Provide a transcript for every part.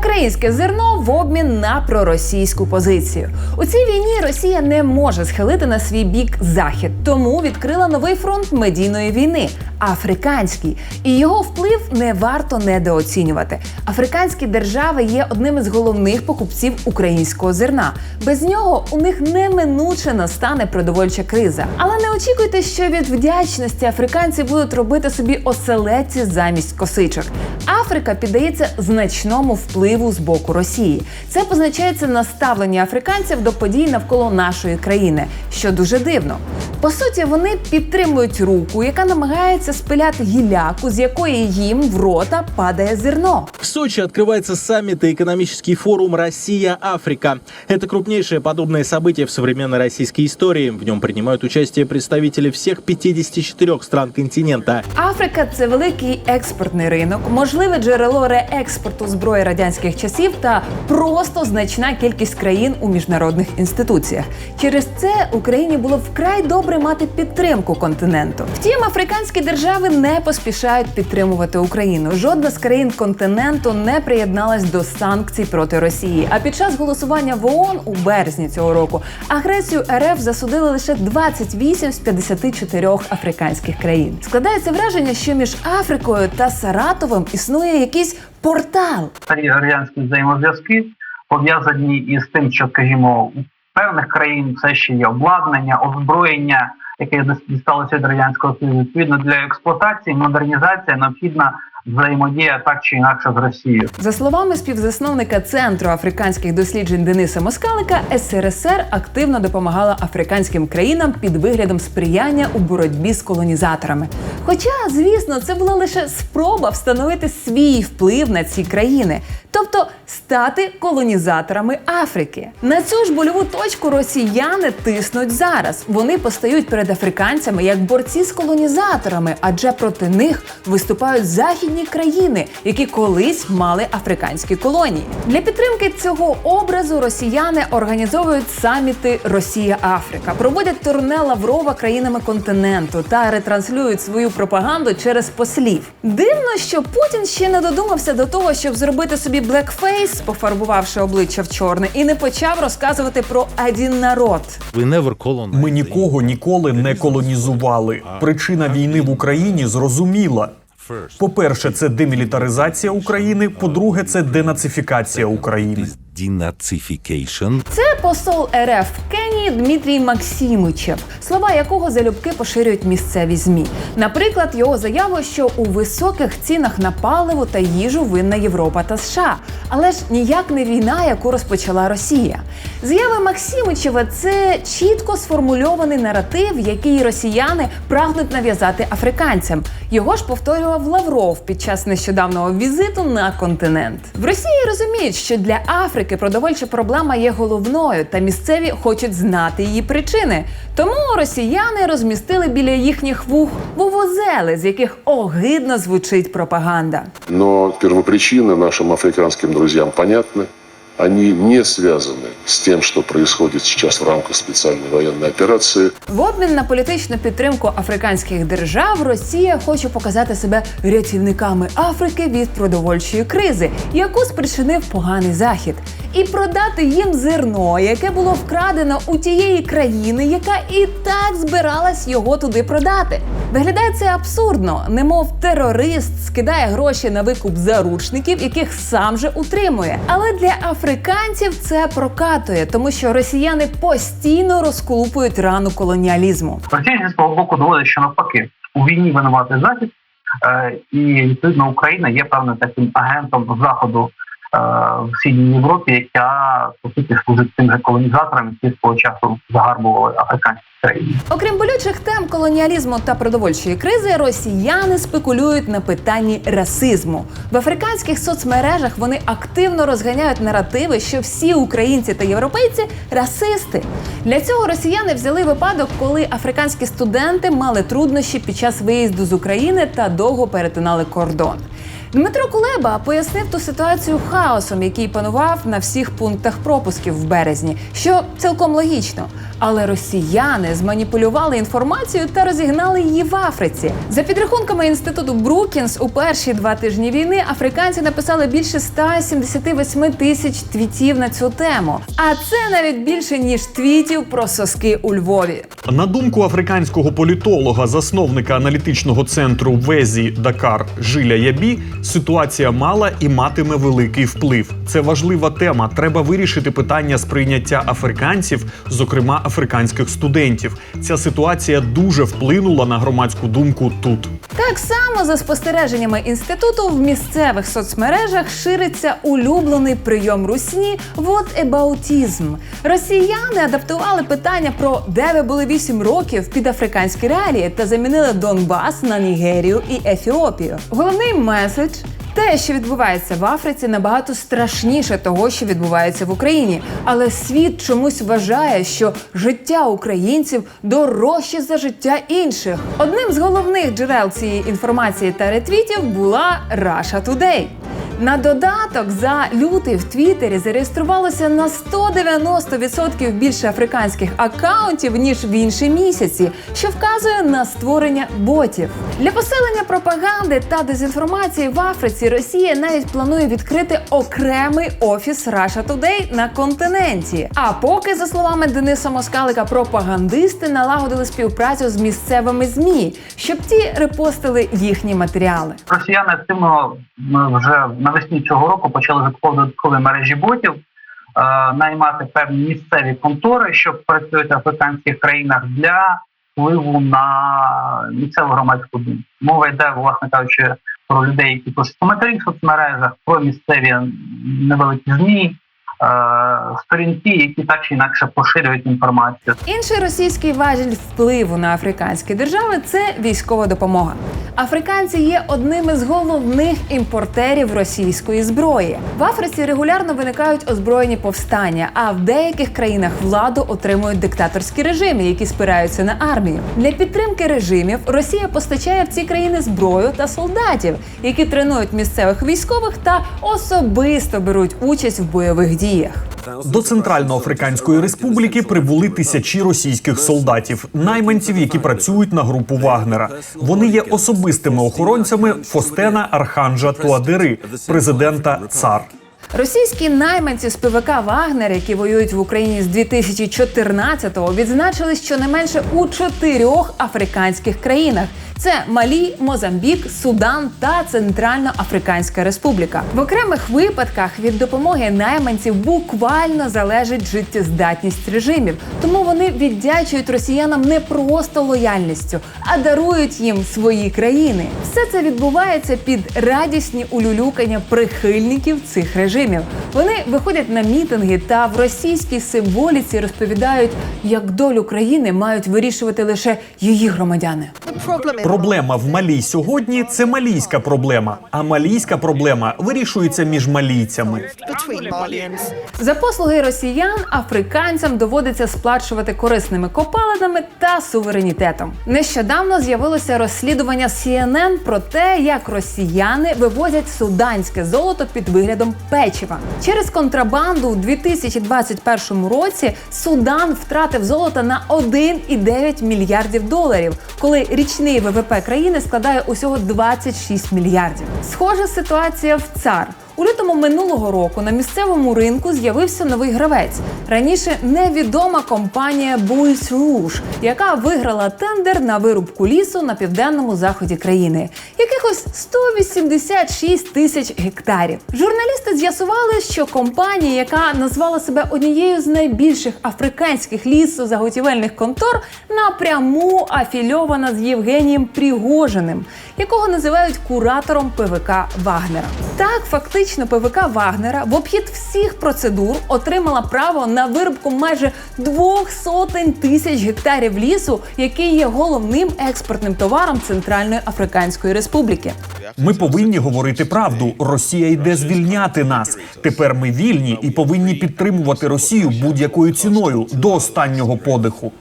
Українське зерно в обмін на проросійську позицію. У цій війні Росія не може схилити на свій бік захід, тому відкрила новий фронт медійної війни африканський. І його вплив не варто недооцінювати. Африканські держави є одним із головних покупців українського зерна. Без нього у них неминуче настане продовольча криза. Але не очікуйте, що від вдячності африканці будуть робити собі оселедці замість косичок. Африка піддається значному впливу з боку Росії. Це позначається на ставленні африканців до подій навколо нашої країни, що дуже дивно. По суті, вони підтримують руку, яка намагається спиляти гіляку, з якої їм в рота падає зерно. В Сочи открывается саммит и экономический форум «Россия-Африка». Это крупнейшее подобное событие в современной российской истории. В нем принимают участие представители всех 54 стран континента. Африка це великий експортний ринок, можливе джерело реекспорту зброї радянських часів та просто значна кількість країн у міжнародних інституціях. Через це Україні було б вкрай добре мати підтримку континенту. Втім, африканські держави не поспішають підтримувати Україну. Жодна з країн континенту не приєдналась до санкцій проти Росії. А під час голосування в ООН у березні цього року агресію РФ засудили лише 28 з 54 африканських країн. Складається враження, що між Африкою та Саратовим існує якийсь портал. старі радянські взаємозв'язки пов'язані із тим, що, скажімо, певних країн це ще є обладнання, озброєння, яке дісталося від радянського союзу. Відповідно для експлуатації, модернізація необхідна взаємодія так чи інакше з Росією. За словами співзасновника Центру африканських досліджень Дениса Москалика, СРСР активно допомагала африканським країнам під виглядом сприяння у боротьбі з колонізаторами. Хоча, звісно, це була лише спроба встановити свій вплив на ці країни, тобто стати колонізаторами Африки. На цю ж больову точку росіяни тиснуть зараз. Вони постають перед африканцями як борці з колонізаторами, адже проти них виступають західні країни, які колись мали африканські колонії. Для підтримки цього образу росіяни організовують саміти Росія-Африка, проводять турне Лаврова країнами континенту та ретранслюють свою пропаганду через послів. Дивно, що Путін ще не додумався до того, щоб зробити собі блекфейс, пофарбувавши обличчя в чорне, і не почав розказувати про один народ. We Ми нікого ніколи не колонізували. Причина війни в Україні зрозуміла. first. По-перше, це демілітаризація України. По-друге, це денацифікація України. Denazification. Це посол РФ в Кенії Дмитрій Максимичев, слова якого залюбки поширюють місцеві змі. Наприклад, його заяву, що у високих цінах на паливо та їжу винна Європа та США, але ж ніяк не війна, яку розпочала Росія. Заяви Максимичева це чітко сформульований наратив, який росіяни прагнуть нав'язати африканцям. Його ж повторював Лавров під час нещодавнього візиту на континент. В Росії розуміють, що для Африки продовольча проблема є головною, та місцеві хочуть знати її причини. Тому росіяни розмістили біля їхніх вух вувозели, з яких огидно звучить пропаганда. Но первопричины нашим африканским друзьям понятны. Они не связаны с тем, что происходит сейчас в рамках специальной военной операции. В обмін на політичну підтримку африканських держав Росія хоче показати себе рятівниками Африки від продовольчої кризи, яку спричинив поганий захід, і продати їм зерно, яке було вкрадено у тієї країни, яка і так збиралась його туди продати. Виглядає це абсурдно, немов терорист скидає гроші на викуп заручників, яких сам же утримує. Але для африканців це прокатує, тому що росіяни постійно розколупують рану колоніалізму. Росія зі свого боку доводить, що навпаки у війні винуватий захід, е, і відповідно Україна є певним таким агентом заходу в східній Європі, яка по суті служить тим же колонізаторам, які свого часу загарбували африканські країни. Окрім болючих тем колоніалізму та продовольчої кризи, росіяни спекулюють на питанні расизму. В африканських соцмережах вони активно розганяють наративи, що всі українці та європейці расисти. Для цього росіяни взяли випадок, коли африканські студенти мали труднощі під час виїзду з України та довго перетинали кордон. Дмитро Кулеба пояснив ту ситуацію хаосом, який панував на всіх пунктах пропусків в березні, що цілком логічно. Але росіяни зманіпулювали інформацію та розігнали її в Африці. За підрахунками інституту Брукінс, у перші два тижні війни африканці написали більше 178 тисяч твітів на цю тему. А це навіть більше ніж твітів про соски у Львові. На думку африканського політолога, засновника аналітичного центру Везі Дакар Жиля Ябі, ситуація мала і матиме великий вплив. Це важлива тема. Треба вирішити питання сприйняття африканців, зокрема африканських студентів. Ця ситуація дуже вплинула на громадську думку тут. Так само, за спостереженнями інституту, в місцевих соцмережах шириться улюблений прийом русні «whataboutism». Росіяни адаптували питання про де ви були 8 років під африканські реалії та замінили Донбас на Нігерію і Ефіопію. Головний меседж. Те, що відбувається в Африці, набагато страшніше того, що відбувається в Україні. Але світ чомусь вважає, що життя українців дорожче за життя інших. Одним з головних джерел цієї інформації та ретвітів була Russia Today. На додаток за лютий в Твіттері зареєструвалося на 190% більше африканських акаунтів ніж в інші місяці, що вказує на створення ботів. Для посилення пропаганди та дезінформації в Африці Росія навіть планує відкрити окремий офіс Russia Today на континенті. А поки, за словами Дениса Москалика, пропагандисти налагодили співпрацю з місцевими змі, щоб ті репостили їхні матеріали. Росіяни активно вже навесні цього року почали закуповувати додаткові мережі ботів, е, наймати певні місцеві контори, що працюють в африканських країнах для впливу на місцеву громадську думку. Мова йде, власне кажучи, про людей, які пишуть коментарі в соцмережах, про місцеві невеликі змі. Е, Сторінки, які так чи інакше поширюють інформацію. Інший російський важіль впливу на африканські держави це військова допомога. Африканці є одним із головних імпортерів російської зброї. В Африці регулярно виникають озброєні повстання, а в деяких країнах владу отримують диктаторські режими, які спираються на армію. Для підтримки режимів Росія постачає в ці країни зброю та солдатів, які тренують місцевих військових та особисто беруть участь в бойових діях. До Центральноафриканської республіки прибули тисячі російських солдатів, найманців, які працюють на групу Вагнера. Вони є особистими охоронцями Фостена Арханжа Туадери, президента ЦАР. Російські найманці з ПВК Вагнер, які воюють в Україні з 2014-го, відзначили щонайменше у чотирьох африканських країнах: це Малі, Мозамбік, Судан та Центральноафриканська Республіка. В окремих випадках від допомоги найманців буквально залежить життєздатність режимів, тому вони віддячують росіянам не просто лояльністю, а дарують їм свої країни. Все це відбувається під радісні улюлюкання прихильників цих режимів. Вони виходять на мітинги та в російській символіці розповідають, як долю країни мають вирішувати лише її громадяни. Проблема в Малі сьогодні це малійська проблема, а малійська проблема вирішується між малійцями. За послуги росіян африканцям доводиться сплачувати корисними копалинами та суверенітетом. Нещодавно з'явилося розслідування CNN про те, як росіяни вивозять суданське золото під виглядом печива. Через контрабанду у 2021 році Судан втратив золото на 1,9 мільярдів доларів, коли річний ВВП країни складає усього 26 мільярдів. Схожа ситуація в ЦАР. У лютому минулого року на місцевому ринку з'явився новий гравець. Раніше невідома компанія Bulls Rouge, яка виграла тендер на вирубку лісу на південному заході країни. Якихось 186 тисяч гектарів. Журналісти з'ясували, що компанія, яка назвала себе однією з найбільших африканських лісозаготівельних контор, напряму афільована з Євгенієм Пригожиним, якого називають куратором ПВК Вагнера. Так, фактично, ПВК Вагнера в обхід всіх процедур отримала право на вирубку майже двох сотень тисяч гектарів лісу, який є головним експортним товаром Центральної Африканської Республіки. വിളിക്കാം Ми повинні говорити правду. Росія йде звільняти нас. Тепер ми вільні і повинні підтримувати Росію будь-якою ціною до останнього подиху.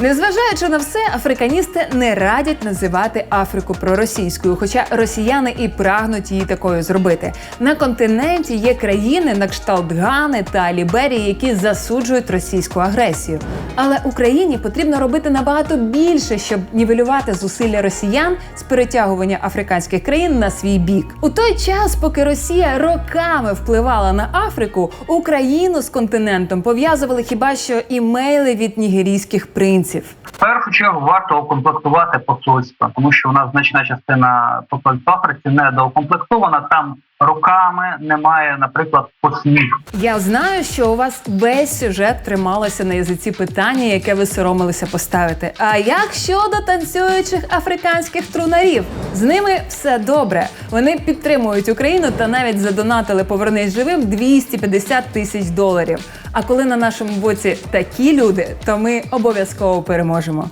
Незважаючи на все, африканісти не радять називати Африку проросійською, хоча росіяни і прагнуть її такою зробити. На континенті є країни на кшталт Гани та Ліберії, які засуджують російську агресію. Але Україні потрібно робити набагато більше, щоб нівелювати зусилля росіян з перетягування африканських країн на свій бік. У той час, поки Росія роками впливала на Африку, Україну з континентом пов'язували хіба що імейли від нігерійських принців. В першу чергу варто укомплектувати посольство, тому що у нас значна частина посольств в Африці недоукомплектована. Там роками немає, наприклад, послів. Я знаю, що у вас весь сюжет трималося на язиці питання, яке ви соромилися поставити. А як щодо танцюючих африканських трунарів? З ними все добре. Вони підтримують Україну та навіть задонатили повернись живим 250 тисяч доларів. А коли на нашому боці такі люди, то ми обов'язково переможемо.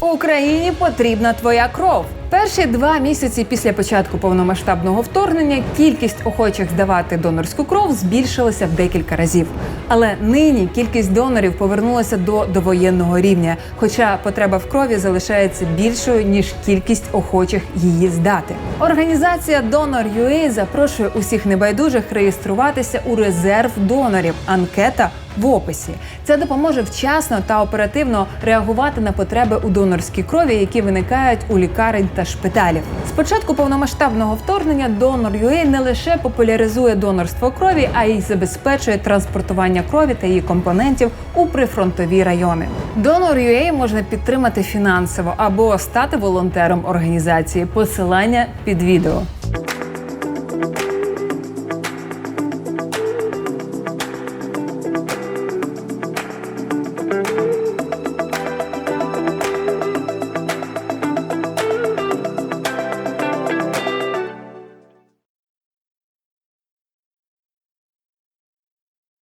Україні потрібна твоя кров. Перші два місяці після початку повномасштабного вторгнення кількість охочих здавати донорську кров збільшилася в декілька разів. Але нині кількість донорів повернулася до довоєнного рівня, хоча потреба в крові залишається більшою ніж кількість охочих її здати. Організація Donor.ua запрошує усіх небайдужих реєструватися у резерв донорів. Анкета в описі. Це допоможе вчасно та оперативно реагувати на потреби у донорській крові, які виникають у лікарень та шпиталів. З початку повномасштабного вторгнення Donor.ua не лише популяризує донорство крові, а й забезпечує транспортування крові та її компонентів у прифронтові райони. Donor.ua можна підтримати фінансово або стати волонтером організації. Посилання під відео.